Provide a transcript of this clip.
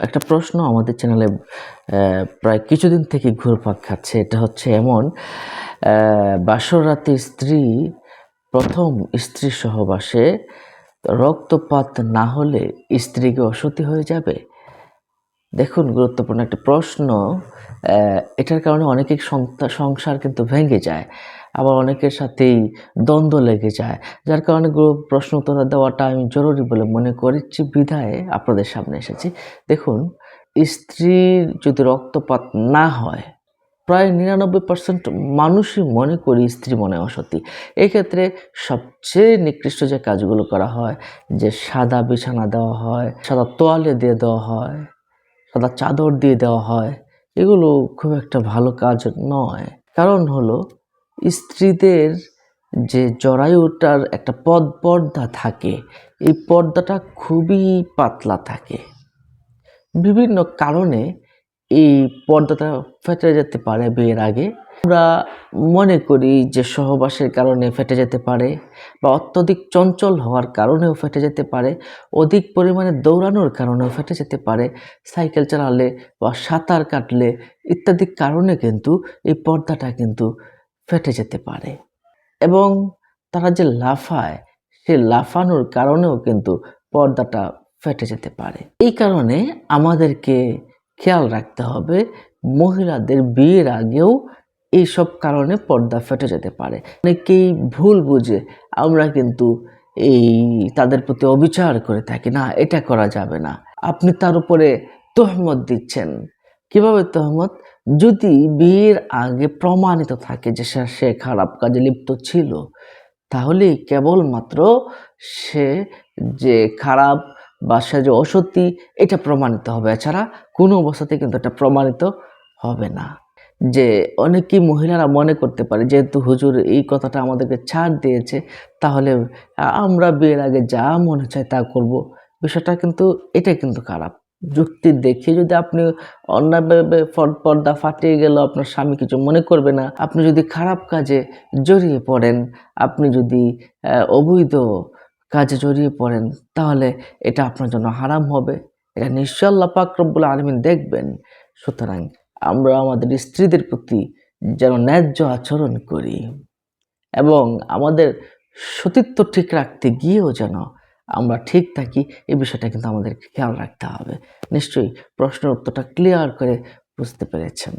একটা প্রশ্ন আমাদের চ্যানেলে প্রায় কিছুদিন থেকে ঘুরপাক খাচ্ছে। এটা হচ্ছে এমন বাসর রাতে স্ত্রী, প্রথম স্ত্রী সহবাসে রক্তপাত না হলে স্ত্রীকে অসতি হয়ে যাবে? দেখুন, গুরুত্বপূর্ণ একটা প্রশ্ন এটার কারণে অনেকের সংতা- সংসার কিন্তু ভেঙে যায়। আবার অনেকের সাথেই দ্বন্দ্ব লেগে যায়। যার কারণে প্রশ্ন উত্তর দেওয়াটা আমি জরুরি বলে মনে করেছি, বিধায় আপনাদের সামনে এসেছি। দেখুন, স্ত্রীর যদি রক্তপাত না হয়, প্রায় নিরানব্বই পার্সেন্ট মানুষই মনে করি স্ত্রী মনে অসতী। এক্ষেত্রে সবচেয়ে নিকৃষ্ট যে কাজগুলো করা হয়, যে সাদা বিছানা দেওয়া হয়, সাদা তোয়ালে দিয়ে দেওয়া হয়, সাদা চাদর দিয়ে দেওয়া হয়, এগুলো খুব একটা ভালো কাজ নয়। কারণ হলো স্ত্রীদের যে জরায়ুটার একটা পদ পর্দা থাকে, এই পর্দাটা খুবই পাতলা থাকে। বিভিন্ন কারণে এই পর্দাটা ফেটে যেতে পারে বিয়ের আগে। আমরা মনে করি যে সহবাসের কারণে ফেটে যেতে পারে বা অত্যধিক চঞ্চল হওয়ার কারণেও ফেটে যেতে পারে, অধিক পরিমাণে দৌড়ানোর কারণেও ফেটে যেতে পারে, সাইকেল চালালে বা সাঁতার কাটলে ইত্যাদি কারণে কিন্তু এই পর্দাটা কিন্তু ফেটে যেতে পারে। এবং তারা যে লাফায়, সে লাফানোর কারণেও কিন্তু পর্দাটা ফেটে যেতে পারে। এই কারণে আমাদেরকে খেয়াল রাখতে হবে, মহিলাদের বিয়ের আগেও এইসব কারণে পর্দা ফেটে যেতে পারে। অনেকেই ভুল বুঝে আমরা কিন্তু এই তাদের প্রতি অবিচার করে থাকি, না, এটা করা যাবে না। আপনি তার উপরে তহমত দিচ্ছেন। কীভাবে তহমত? যদি বিয়ের আগে প্রমাণিত থাকে যে সে খারাপ কাজে লিপ্ত ছিল, তাহলে কেবলমাত্র সে যে খারাপ বা সে যে অসত্যি, এটা প্রমাণিত হবে। এছাড়া কোনো অবস্থাতে কিন্তু এটা প্রমাণিত হবে না। যে অনেকেই মহিলারা মনে করতে পারে, যেহেতু হুজুর এই কথাটা আমাদেরকে ছাড় দিয়েছে, তাহলে আমরা বিয়ের আগে যা মনে চায় তা করব। বিষয়টা কিন্তু এটাই কিন্তু খারাপ। যুক্তি দেখে যদি আপনি অন্যায়ভাবে ফর- পর্দা ফাটিয়ে গেল আপনার স্বামী কিছু মনে করবে না, আপনি যদি খারাপ কাজে জড়িয়ে পড়েন, আপনি যদি অবৈধ কাজে জড়িয়ে পড়েন, তাহলে এটা আপনার জন্য হারাম হবে। এটা নিশ্চয় আল্লাহ পাক রব্বুল আলমিন দেখবেন। সুতরাং আমরা আমাদের স্ত্রীদের প্রতি যেন ন্যায্য আচরণ করি এবং আমাদের সতীত্ব ঠিক রাখতে গিয়েও যেন আমরা ঠিক থাকি, এই বিষয়টা কিন্তু আমাদের খেয়াল রাখতে হবে। নিশ্চয়ই প্রশ্নের উত্তরটা ক্লিয়ার করে বুঝতে পেরেছেন।